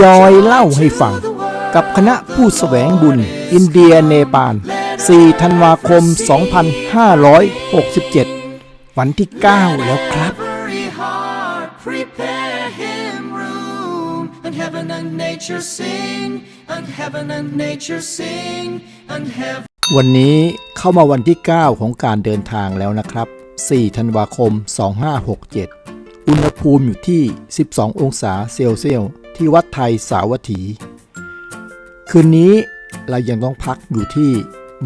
ยอยเล่าให้ฟังกับคณะผู้แสวงบุญ อินเดียเนปาล 4 ธันวาคม 2567 วันที่ 9 แล้วครับ every heart prepare him room and heaven and nature sing and heaven and nature sing and heaven วันนี้เข้ามาวันที่ 9 ของการเดินทางแล้วนะครับ 4 ธันวาคม 2567 อุณหภูมิอยู่ที่ 12 องศาเซลเซียสที่วัดไทยสาวัตถี คืนนี้เรายังต้องพักอยู่ที่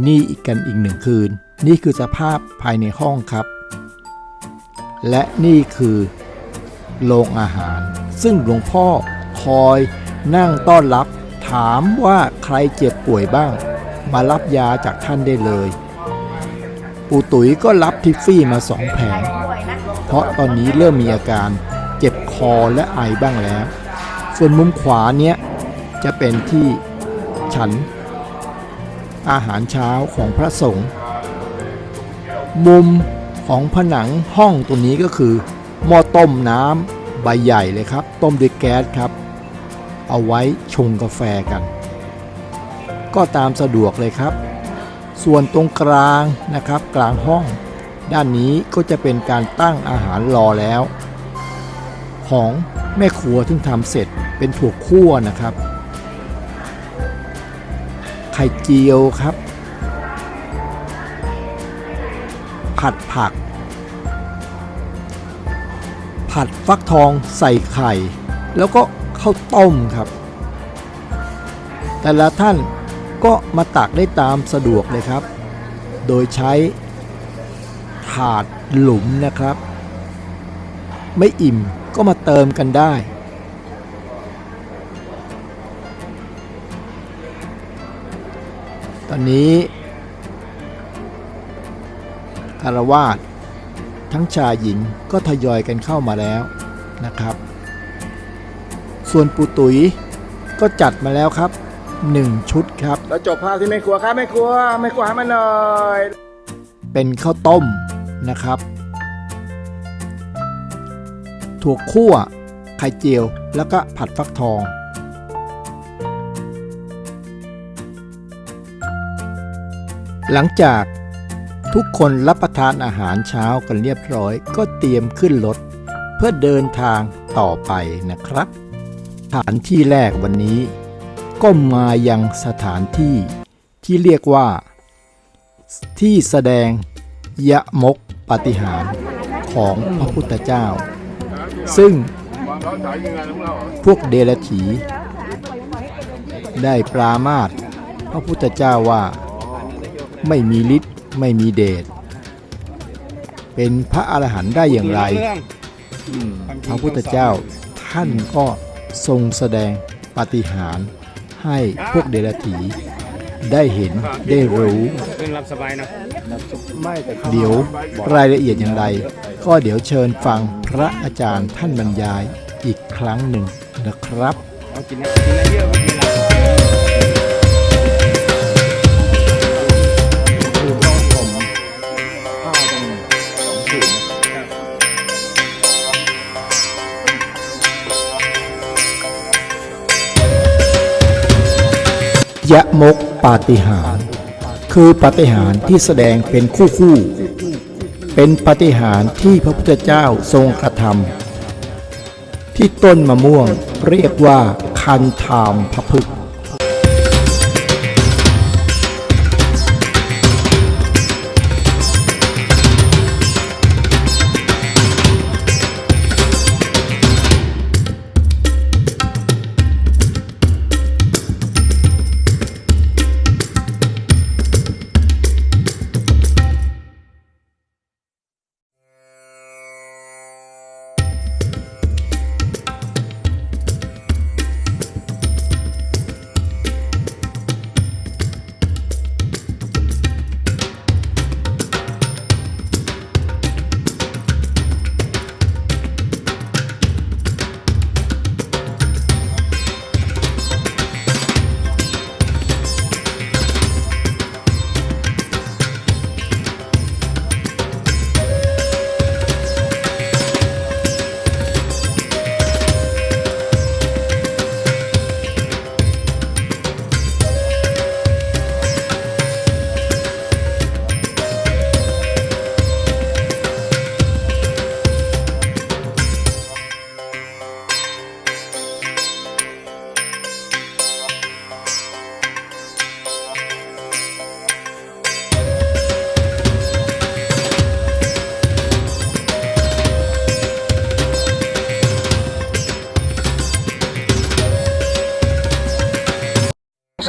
นี่อีกกันอีกหนึ่งคืน นี่คือสภาพภายในห้องครับ และนี่คือโรงอาหาร ซึ่งหลวงพ่อคอยนั่งต้อนรับถามว่าใครเจ็บป่วยบ้าง มารับยาจากท่านได้เลย ปู่ตุ๋ยก็รับทิฟฟี่มาสองแผง เพราะตอนนี้เริ่มมีอาการเจ็บคอและไอบ้างแล้ว ส่วนมุมขวาเนี้ยจะเป็นที่ฉันอาหารเช้าของพระสงฆ์มุมของผนังห้องตัวนี้ก็คือหม้อต้มน้ำใบใหญ่เลยครับ ต้มด้วยแก๊สครับ เอาไว้ชงกาแฟกัน ก็ตามสะดวกเลยครับ ส่วนตรงกลางนะครับกลางห้อง ด้านนี้ก็จะเป็นการตั้งอาหารรอแล้ว ของแม่ครัวที่ทำเสร็จเป็นถั่วคั่วนะครับ ไข่เจียวครับ ผัดผัก ผัดฟักทองใส่ไข่ แล้วก็ข้าวต้มครับ แต่ละท่านก็มาตักได้ตามสะดวกเลยครับ โดยใช้ ถาดหลุมนะครับ ไม่อิ่มก็มาเติมกันได้ตอนนี้คารวาสทั้งชายหญิงก็ทยอยกันเข้ามาแล้วนะครับ ส่วนปูตุ๋ยก็จัดมาแล้วครับ 1 ชุดครับเราจบภาพที่แม่ครัวครับแม่ครัวแม่ครัวหามาหน่อย เป็นข้าวต้ม นะครับถั่วคั่วไข่เจียว แล้วก็ผัดฟักทอง หลังจากทุกคนรับประทานอาหารเช้ากันเรียบร้อย ก็เตรียมขึ้นรถเพื่อเดินทางต่อไปนะครับสถานที่แรกวันนี้ ก็มายังสถานที่ที่เรียกว่า ที่แสดงยะมก ปาฏิหารย์ของพระพุทธเจ้า ซึ่งพวกเดรถี ได้ปรามาสพระพุทธเจ้าว่าไม่มีฤทธิ์ไม่มีเดชเป็นพระอรหันต์ได้อย่างไร พระพุทธเจ้าท่านก็ทรงแสดงปาฏิหาริย์ให้พวกเดรถี ได้เห็นได้รู้เรื่องรับสบายเนาะเดี๋ยวรายละเอียดอย่างไร ก็เดี๋ยวเชิญฟังพระอาจารย์ท่านบรรยายอีกครั้งหนึ่งนะครับ เอากินนะกินอะไรเยอะไม่กินละ ยะมกปาฏิหารคือปาฏิหารที่แสดงเป็นคู่คู่ๆเป็นปาฏิหารที่พระพุทธเจ้าทรงกระทำที่ต้นมะม่วงเรียกว่าคันธามพระพึก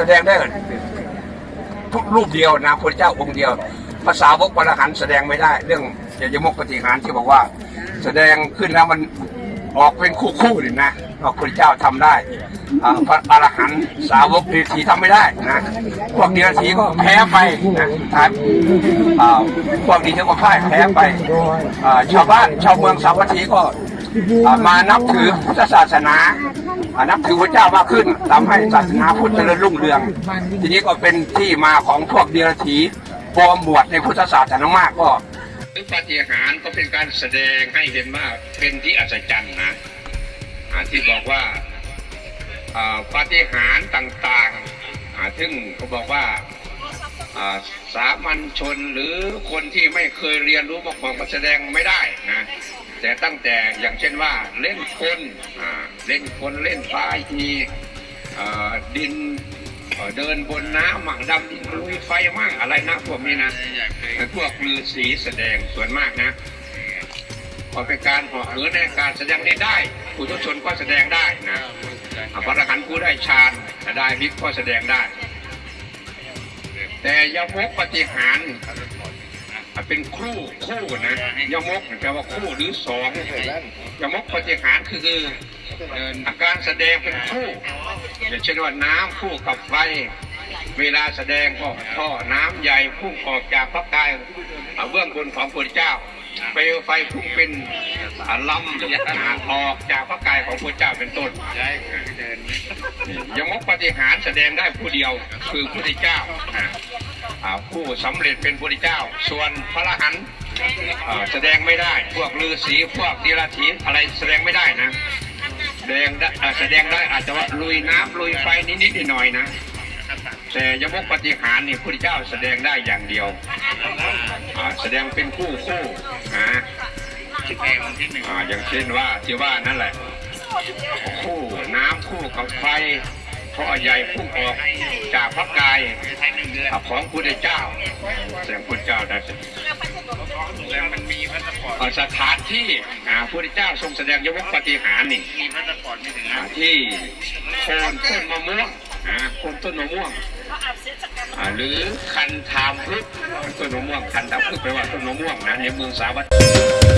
แสดงได้ทุกรูปเดียวนะพระเจ้าองค์เดียว ภาษาวกพระหันแสดงไม่ได้ เรื่องยยมกปฏิหารที่บอกว่า แสดงขึ้นแล้วมันออกเป็นคู่คู่เลยนะพระพุทธเจ้าทำได้อ่าพระอรหันต์สาวกเดรัจฉีทำไม่ได้นะพวกเดรัจฉีก็แพ้ไปนะท้ายอ่าพวกดีเทก็พ่ายแพ้ไปชาวบ้านชาวเมืองสาวัตถีก็มานับถือพุทธศาสนา นับถือพระเจ้ามากขึ้นทำให้ศาสนาพุทธเจริญรุ่งเรือง ทีนี้ก็เป็นที่มาของพวกเดรัจฉีปลอมบวชในพุทธศาสนามากก็หรือปฏิหารก็เป็นการแสดงให้เห็นว่าเป็นที่อัศจรรย์นะที่บอกว่าปฏิหารต่างๆซึ่งเขาบอกว่าสามัญชนหรือคนที่ไม่เคยเรียนรู้มาก่อนก็แสดงไม่ได้นะ แต่ตั้งแต่อย่างเช่นว่าเล่นคนอ่าเล่นคนเล่นฟ้าทีอ่าดินเอ่อเดินบนน้ำหมั่งดำดินลุยไฟมั่งอะไรนะพวกนี้นะพวกฤาษีแสดงส่วนมากนะพอเป็นการเหาะเหินในการแสดงนี้ได้ผู้ทุชนก็แสดงได้นะอะพระอรหันต์ผู้ได้ฌานได้ฤทธิ์ก็แสดงได้ แต่ยมกปฏิหารย์อะ เป็นคู่คู่นะยมกแปลว่าคู่หรือสองยมกปฏิหารคืออเอ่ออาการแสดงเป็นคู่อย่างเช่นว่าน้ำคู่กับไฟ เวลาแสดงก็ท่อน้ำใหญ่พุ่งออกจากพระกายอ่าเบื้องบนของพระเจ้า เปลวไฟพุ่งเป็นอ่าลำออกจากพระกายของพระเจ้าเป็นต้นยังมกปฏิหารแสดงได้ผู้เดียวคือพระเจ้าผู้สำเร็จเป็นพระเจ้า ส่วนพระรหันแสดงไม่ได้ พวกฤาษีพวกดีราถีอะไรแสดงไม่ได้นะแสดงได้แสดงได้อาจจะว่าลุยน้ำลุยไฟนิดๆหน่อยๆนะ แต่ยมกปฏิหารย์นี่พระพุทธเจ้าแสดงได้อย่างเดียวอ่าแสดงเป็นคู่คู่นะอ่าอย่างเช่นว่าที่ว่านั่นแหละ คู่น้ำคู่กับไฟท่อใหญ่พุ่งออกจากพระกายอ่าของพระพุทธเจ้าแสดงพระพุทธเจ้าได้แสดงอ่าสถานที่อ่าพระพุทธเจ้าทรงแสดงยมกปฏิหารย์นี่อ่าที่โคนต้นมะม่วง อ่าโคนต้นมะม่วงอ่าหรือคันทามพึกต้นมะม่วงคันทามพึกแปลว่าต้นมะม่วงนะในเมืองสาวัตถี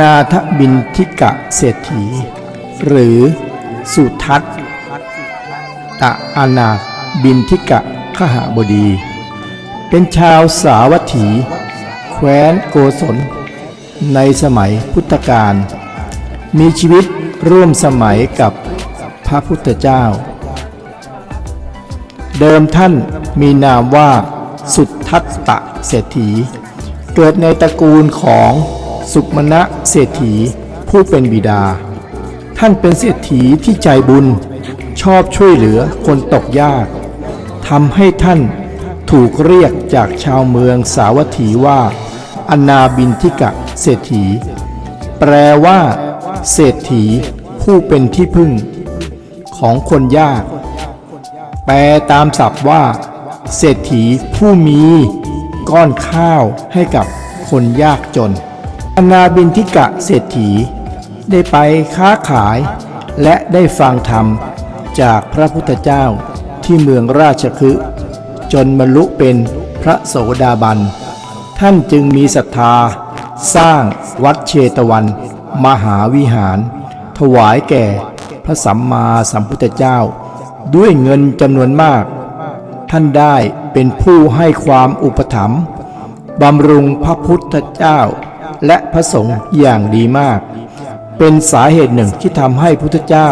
นาถบินทิกะเศรษฐี หรือสุทัศตะอนาบินทิกะขหาบดี เป็นชาวสาวัตถี แคว้นโกศล ในสมัยพุทธกาลมีชีวิตร่วมสมัยกับพระพุทธเจ้า เดิมท่านมีนามว่าสุทัศตะเศรษฐี เกิดในตระกูลของ สุมณะเศรษฐี ผู้เป็นบิดา ท่านเป็นเศรษฐีที่ใจบุญ ชอบช่วยเหลือคนตกยากทำให้ท่านถูกเรียกจากชาวเมืองสาวัตถีว่าอนาบินทิกะเศรษฐี แปลว่า เศรษฐี ผู้เป็นที่พึ่ง ของคนยาก แปลตามศัพท์ว่า เศรษฐีผู้มี ก้อนข้าวให้กับคนยากจน อนาบินทิกะเศรษฐี ได้ไปค้าขาย และได้ฟังธรรมจากพระพุทธเจ้าที่เมืองราชคฤห์จนบรรลุเป็นพระโสดาบัน ท่านจึงมีศรัทธา สร้างวัดเชตวัน มหาวิหาร ถวายแก่พระสัมมาสัมพุทธเจ้า ด้วยเงินจำนวนมาก ท่านได้เป็นผู้ให้ความอุปถัมภ์บำรุงพระพุทธเจ้า และพระสงฆ์อย่างดีมาก เป็นสาเหตุหนึ่งที่ทำให้พุทธเจ้า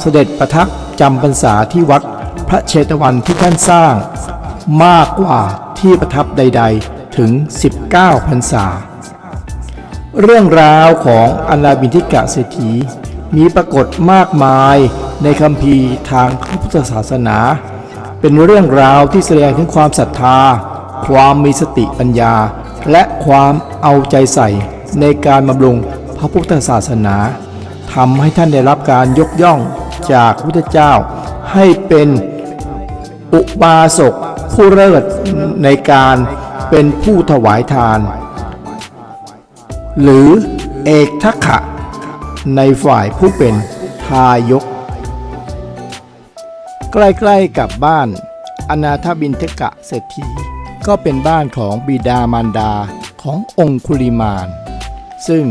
เสด็จประทับจำพรรษาที่วัดพระเชตวันที่ท่านสร้าง มากกว่าที่ประทับใด ๆ ถึง 19พรรษา เรื่องราวของอนาบินทิกะเศรษฐีมีปรากฏมากมายในคัมภีร์ทางพระพุทธศาสนา เป็นเรื่องราวที่แสดงถึงความศรัทธา ความมีสติปัญญา และความเอาใจใส่ในการบำรุงพระพุทธศาสนาทำให้ท่านได้รับการยกย่องจากพระพุทธเจ้า ให้เป็นอุบาสกผู้เลิศในการเป็นผู้ถวายทาน หรือเอกทักขะ ในฝ่ายผู้เป็นทายก ใกล้ๆกับบ้านอนาถบินเทกะเศรษฐี ก็เป็นบ้านของบิดามารดาขององคุลิมาน ซึ่ง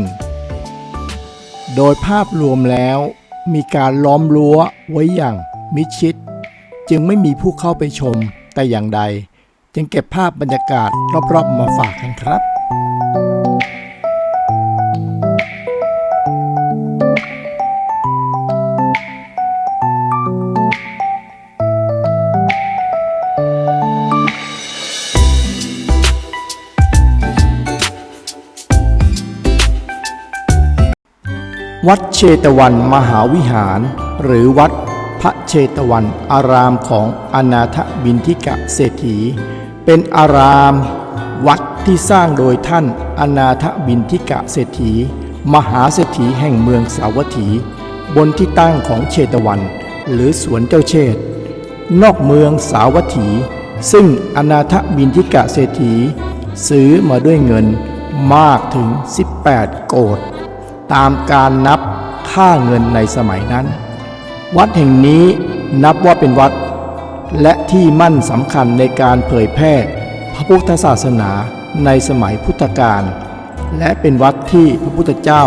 โดยภาพรวมแล้วมีการล้อมรั้วไว้อย่างมิชิด จึงไม่มีผู้เข้าไปชมแต่อย่างใด จึงเก็บภาพบรรยากาศรอบๆมาฝากกันครับ วัดเชตวันมหาวิหาร หรือวัดพระเชตวันอารามของอนาถบินทิกะเศรษฐี เป็นอารามวัดที่สร้างโดยท่านอนาถบินทิกะเศรษฐี มหาเศรษฐีแห่งเมืองสาวัตถี บนที่ตั้งของเชตวัน หรือสวนเจ้าเชษฐ์นอกเมืองสาวัตถี ซึ่งอนาถบินทิกะเศรษฐี ซื้อมาด้วยเงินมากถึง 18 โกด ตามการนับค่าเงินในสมัยนั้น วัดแห่งนี้นับว่าเป็นวัด และที่มั่นสำคัญในการเผยแพร่พระพุทธศาสนาในสมัยพุทธกาลและเป็นวัดที่พระพุทธเจ้า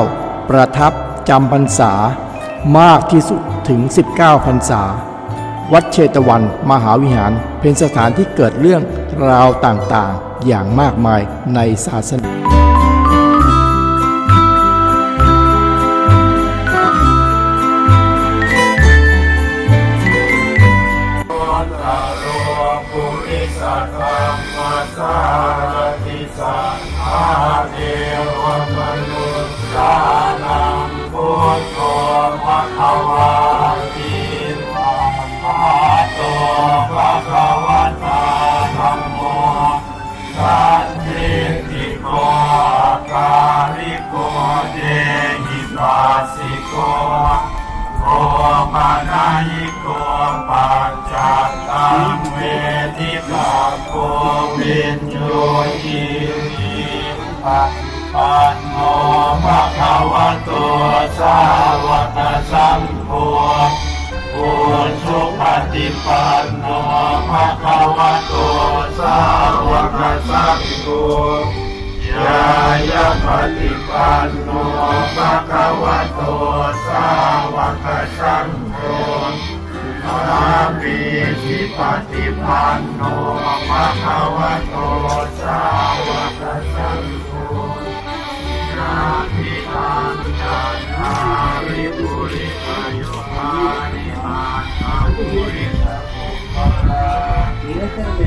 ประทับจำพรรษามากที่สุดถึง 19 พรรษา วัดเชตวันมหาวิหารเป็นสถานที่เกิดเรื่องราวต่างๆ อย่างมากมายในศาสนา ปัจจังเวทิภาคโกวินโนภะคะวะโตสาวกสัมโฆปุชุปฏิปันโนภะคะวะโตสาวกสัมโฆ ยายปฏิปันโนภะคะวะโตสาวกสัมโฆอาภิสิปฏิปันโนภะคะวะโตสาวกสัมโฆนาทิตังจันทาริปุริสโยภานิมาตาปุริสโภคา言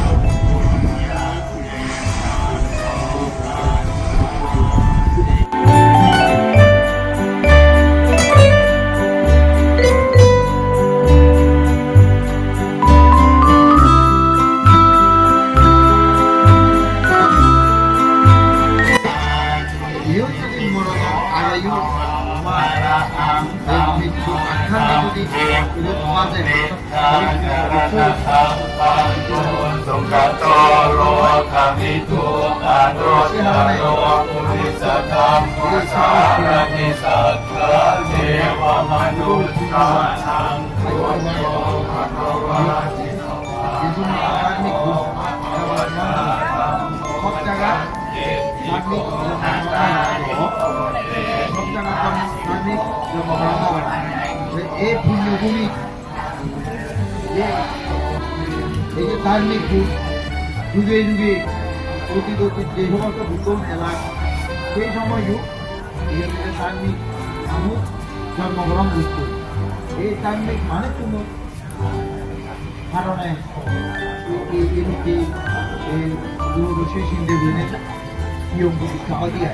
นิทานานาคาปันตุสุขโตโลคามิตุอาโรชาโลปุริสธรรมปุสารนิสัทธะเทวมนุษย์าทังทุนโยภะวะจิตวะภะคะวะตาธัมจักรเจติโกนาตาโหจักรธรรมนิโยภะคะวะเอพุโยภูมิ এই যে ধার্মিক যুগে যুগে অতীত অতীত যে সমস্ত ভূগোল এলাক সেই সময় যুগ, এই ধার্মিক মানুষ জন্মগ্রহণ করত। এই ধার্মিক মানুষ কোনো কারণে এই দিয়ে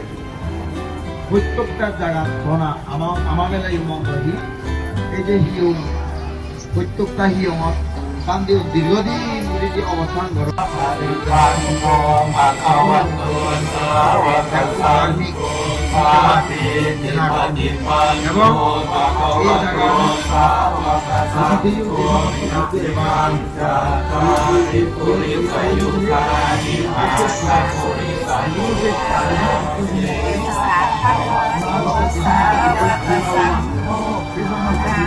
প্রত্যেকটা জায়গা ধনা আমার বেলায় মন্দির এই যে নিয়ম untuk kahiyong pandi di lodi di di awas manggar hari pango makawan tuan selawat dan sami hati di pandi pango makawan tuan selawat dan sami di pandi manja kari puri sayu kari asa puri sayu kari asa puri sayu kari asa puri sayu kari asa puri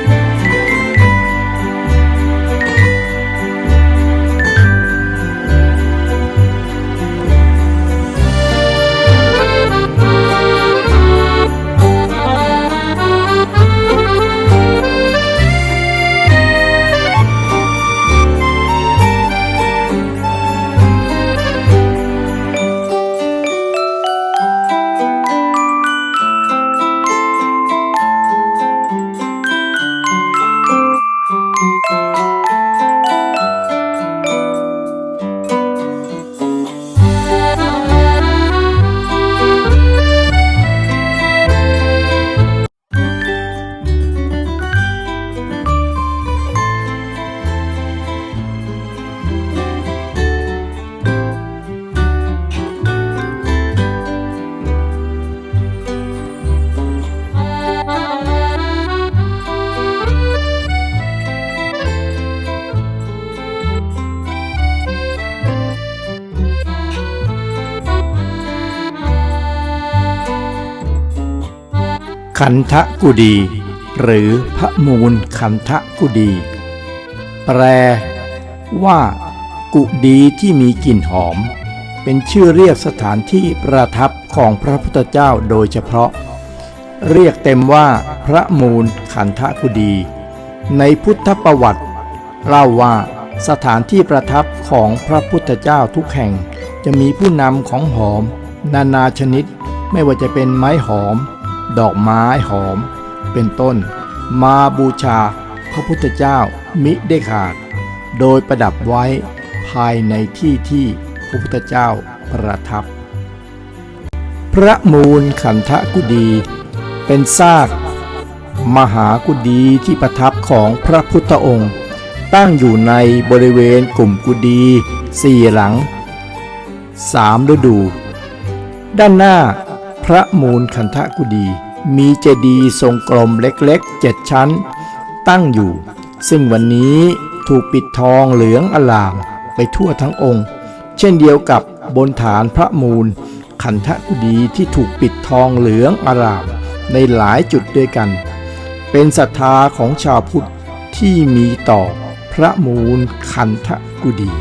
ขันธกุดี หรือพระมูลขันธกุดี แปลว่า กุดีที่มีกลิ่นหอม เป็นชื่อเรียกสถานที่ประทับของพระพุทธเจ้าโดยเฉพาะ เรียกเต็มว่าพระมูลขันธกุดี ในพุทธประวัติ เล่าว่าสถานที่ประทับของพระพุทธเจ้าทุกแห่ง จะมีผู้นำของหอม นานาชนิดไม่ว่าจะเป็นไม้หอม ดอกไม้หอม เป็นต้น มาบูชาพระพุทธเจ้ามิได้ขาด โดยประดับไว้ภายในที่ที่พระพุทธเจ้าประทับ พระมูลขันธกุดี เป็นซาก มหากุดีที่ประทับของพระพุทธองค์ ตั้งอยู่ในบริเวณกลุ่มกุดีสี่หลังสามฤดู ด้านหน้า ระมูลขันธกุดี มีเจดีย์ทรงกลมเล็กๆเจ็ดชั้น ตั้งอยู่ ซึ่งวันนี้ถูกปิดทองเหลืองอลามไปทั่วทั้งองค์ เช่นเดียวกับบนฐานพระมูลขันธกุดีที่ถูกปิดทองเหลืองอารามในหลายจุดด้วยกัน เป็นศรัทธาของชาวพุทธที่มีต่อพระมูลขันธกุดี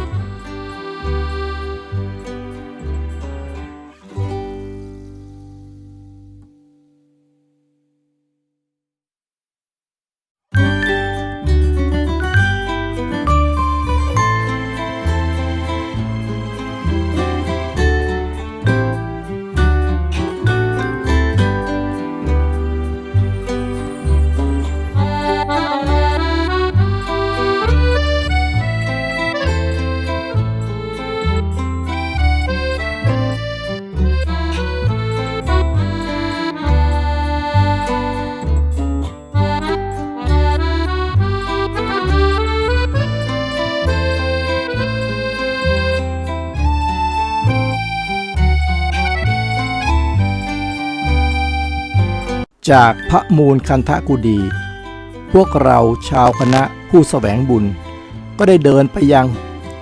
จากพระมูลคันธกุดี พวกเราชาวคณะผู้แสวงบุญ ก็ได้เดินไปยัง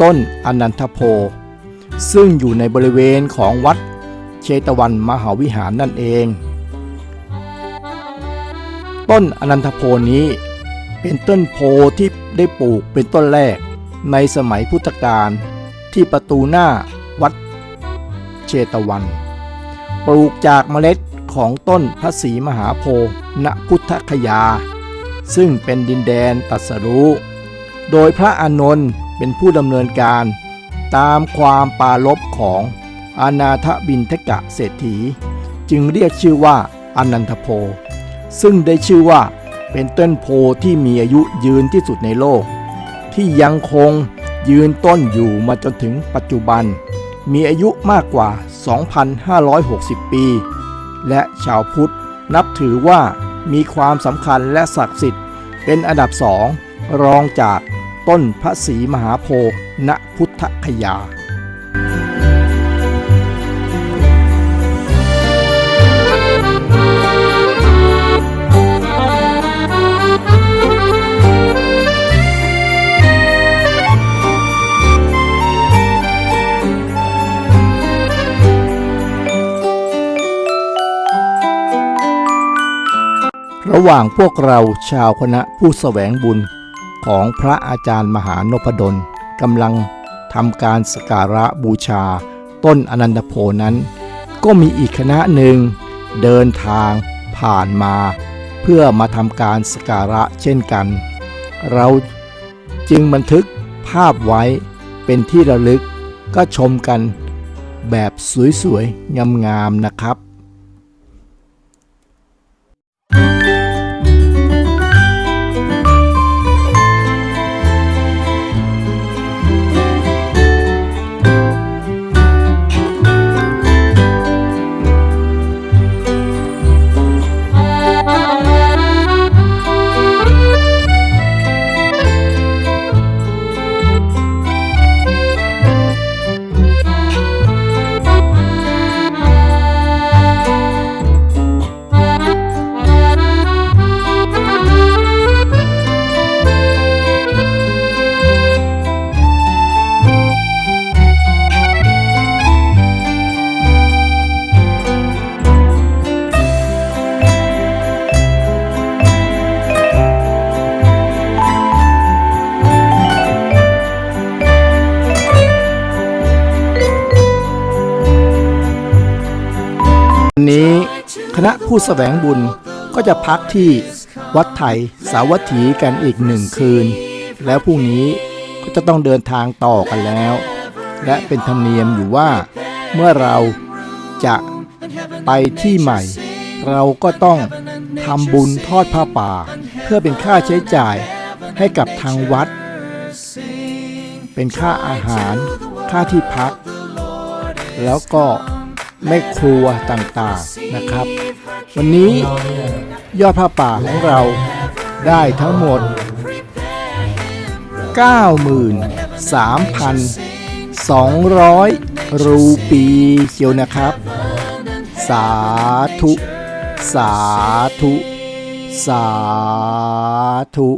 ต้นอนันทโพ ซึ่งอยู่ในบริเวณของวัดเชตวันมหาวิหารนั่นเอง ต้นอนันทโพนี้เป็นต้นโพที่ได้ปลูกเป็นต้นแรกในสมัยพุทธกาลที่ประตูหน้าวัดเชตวัน ปลูกจากเมล็ด ของต้นพระศรีมหาโพธิ์ณพุทธคยา ซึ่งเป็นดินแดนตัสรู้ โดยพระอานนท์เป็นผู้ดำเนินการตามความปารบของอานาถบินทกะเศรษฐี จึงเรียกชื่อว่าอนันทโพ ซึ่งได้ชื่อว่าเป็นต้นโพที่มีอายุยืนที่สุดในโลก ที่ยังคงยืนต้นอยู่มาจนถึงปัจจุบัน มีอายุมากกว่า 2,560 ปี และชาวพุทธ นับถือว่ามีความสำคัญและศักดิ์สิทธิ์ เป็นอันดับสองรองจากต้นพระศรีมหาโพธิ์ณพุทธคยา ระหว่างพวกเราชาวคณะผู้แสวงบุญของพระอาจารย์มหานพดลกำลังทำการสการะบูชา ต้นอนันตโพนั้น ก็มีอีกคณะหนึ่ง เดินทางผ่านมา เพื่อมาทำการสการะเช่นกัน เราจึงบันทึกภาพไว้เป็นที่ระลึกก็ชมกันแบบสวยๆ งามๆนะครับ วันนี้คณะผู้แสวงบุญก็จะพักที่วัดไทยสาวัตถีกันอีกหนึ่งคืน แล้วพรุ่งนี้ก็จะต้องเดินทางต่อกันแล้ว และเป็นธรรมเนียมอยู่ว่า เมื่อเราจะไปที่ใหม่ เราก็ต้องทำบุญทอดผ้าป่า เพื่อเป็นค่าใช้จ่ายให้กับทางวัด เป็นค่าอาหาร ค่าที่พัก แล้วก็ แม่ครัวต่างๆนะครับ วันนี้ยอดผ้าป่าของเราได้ทั้งหมด 93,200 รูปีเชียวนะครับ สาธุ สาธุ สาธุ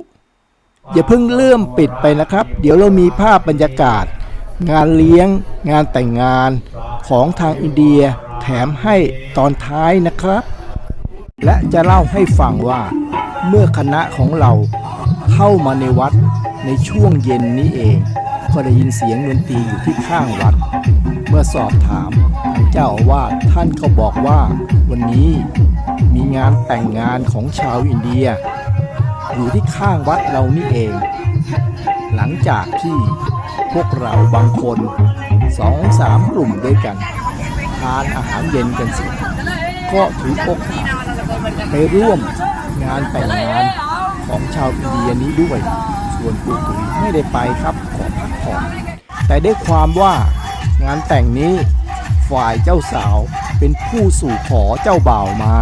อย่าเพิ่งเลื่อมปิดไปนะครับ เดี๋ยวเรามีภาพบรรยากาศ งานเลี้ยง งานแต่งงานของทางอินเดียแถมให้ตอนท้ายนะครับ และจะเล่าให้ฟังว่า เมื่อคณะของเราเข้ามาในวัดในช่วงเย็นนี้เอง ก็ได้ยินเสียงดนตรีอยู่ที่ข้างวัด เมื่อสอบถามเจ้าอาวาสท่านก็บอกว่าวันนี้มีงานแต่งงานของชาวอินเดีย อยู่ที่ข้างวัดเรานี่เอง หลังจากที่พวกเราบางคนสองสามกลุ่มด้วยกัน ทานอาหารเย็นกันเสร็จก็ถือโอกาสไปร่วมงานแต่งงานของชาวอินเดียนี้ด้วย ส่วนปู่ตุ๋ยไม่ได้ไปครับขอพักผ่อนแต่ได้ความว่างานแต่งนี้ฝ่ายเจ้าสาวเป็นผู้สู่ขอเจ้าบ่าวมา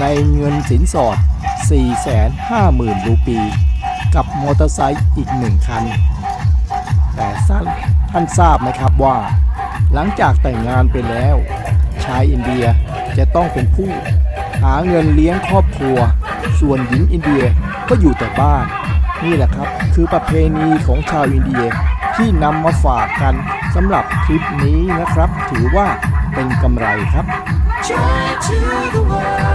ในเงินสินสอด 450,000รูปี กับมอเตอร์ไซค์อีกหนึ่งคัน แต่สั้นท่านทราบไหมครับว่า หลังจากแต่งงานไปแล้ว ชายอินเดียจะต้องเป็นผู้ หาเงินเลี้ยงครอบครัว ส่วนหญิงอินเดียก็อยู่แต่บ้าน นี่แหละครับคือประเพณีของชาวอินเดียที่นำมาฝากกันสำหรับคลิปนี้นะครับ ถือว่าเป็นกำไรครับ Joy to the world.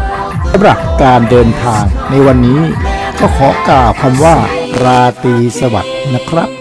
สำหรับการเดินทางในวันนี้ ก็ขอกล่าวคำว่าราตรีสวัสดิ์นะครับ